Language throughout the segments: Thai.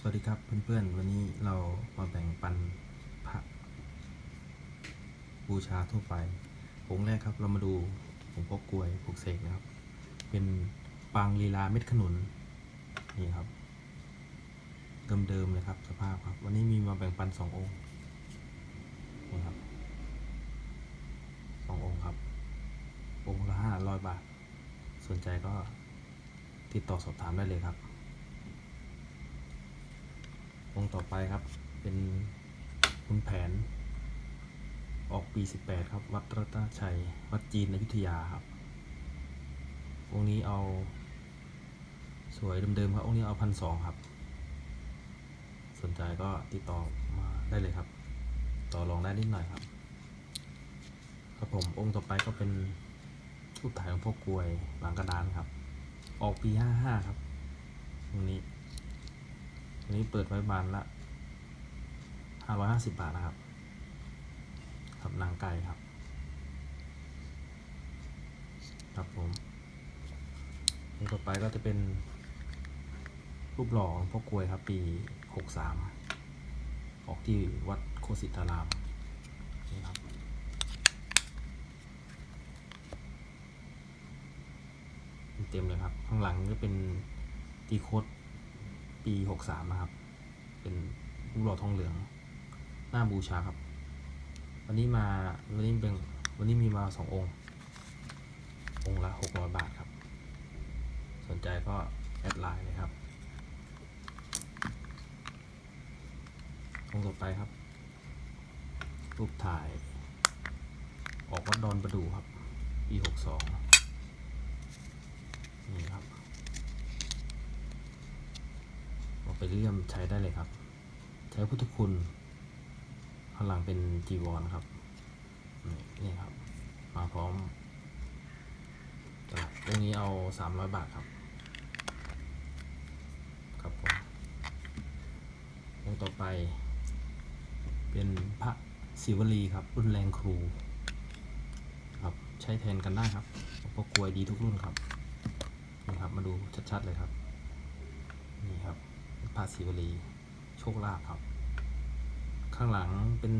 สวัสดีครับเพื่อนๆ วันนี้เรามาแบ่งปันพระบูชาทั่วไปองค์แรกครับเรามาดูหลวงพ่อกลวยปลูกเสกนะครับ เป็นปางลีลาเม็ดขนุนนี่ครับเดิมๆเลยครับสภาพครับ วันนี้มีมาแบ่งปันสององค์นี่ครับสององค์ครับ องค์ละห้าร้อยบาท สนใจก็ติดต่อสอบถามได้เลยครับ องค์ ต่อไปครับ เป็นคุณแผน ออกปี 18 ครับ วัดรัตนชัย วัดจีนอยุธยาครับองค์นี้เอา สวยเดิมๆครับองค์นี้เอาพันสองครับ สนใจก็ติดต่อมาได้เลยครับ ต่อรองได้นิดหน่อยครับ ครับผมองค์ต่อไปก็เป็นรูปถ่ายของพ่อกลวยหลังกระดานครับ ออกปี 55 ครับองค์นี้ อันนี้เปิดไว้บานละห้าร้อยห้าสิบบาทนะครับ ครับนางไก่ครับ ครับผมอันต่อไปก็จะเป็น รูปหล่อของพ่อกลวยครับ ปีหกสามออกที่วัดโคสิตารามนี่ครับเต็มเลยครับ ข้างหลังก็เป็นตีโคด ปีหกสามนะครับ เป็นรูปหล่อทองเหลือง หน้าบูชาครับ วันนี้มา วันนี้เป็น วันนี้มีมาสององค์ องค์ละหกร้อยบาทครับ สนใจก็แอดไลน์เลยครับ องค์ต่อไปครับ รูปถ่าย ออกวัดดอนประดูครับ ปีหกสองนี่ครับ เอา ไปเลี่ยมใช้ได้เลยครับ ใช้พุทธคุณข้างหลังเป็นจีวรครับนี่นี่ครับ มาพร้อมตลับตรงนี้เอาสามร้อยบาทครับ ครับผมองต่อไป เป็นพระศิวลีครับ รุ่นแรงครู ครับใช้แทนกันได้ครับเพระกลวยดีทุกรุ่นครับนี่ครับ มาดูชัดๆเลยครับ นี่ครับ พระศิวลีโชคลาภครับ ข้างหลังเป็น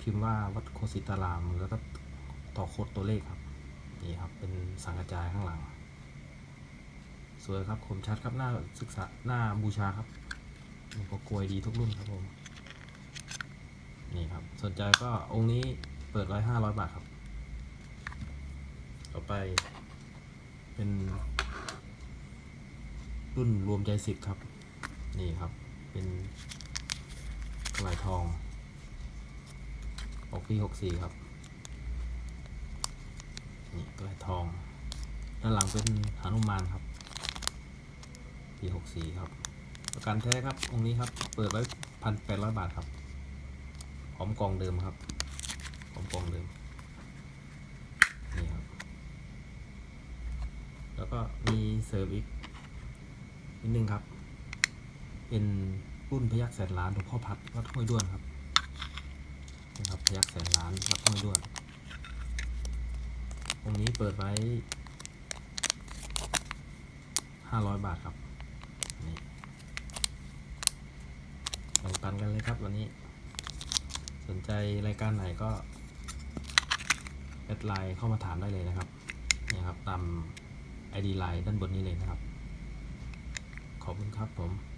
พิมพ์ว่าวัดโคสิตาราม แล้วก็ต่อโคดตัวเลขครับ นี่ครับเป็นสังกจายข้างหลัง สวยครับคมชัดครับหน้าศึกษาหน้าบูชาครับหลวงพ่อกลวยดีทุกรุ่นครับผม นี่ครับสนใจก็องค์นี้เปิดไว้ห้าร้อยบาทครับ ต่อไปเป็น รุ่นรวมใจสิบครับ นี่ครับ เป็นกระไหลทองออกปีหกสี่ครับ นี่กระไหลทอง ด้านหลังเป็นหานุมานครับ ปีหกสี่ครับ ประกันแท้ครับ องค์นี้ครับ เปิดไว้พันแปดร้อยบาทครับพร้อมกล่องเดิมครับพร้อมกล่องเดิม นี่ครับ แล้วก็มีเสริมอีก นิดนึงครับ เป็นรุ่นพยักแสนล้านหลวงพ่อพัดวัดห้วยด้วนครับนะครับพยักแสนล้านวัดห้วยด้วนองนี้เปิดไว้ห้าร้อยบาทครับนี่แบ่งปันกันเลยครับวันนี้ สนใจรายการไหนก็แอดไลน์เข้ามาถามได้เลยนะครับนี่ครับตาม ID ไลน์ด้านบนนี้เลยนะครับ ขอบคุณครับผม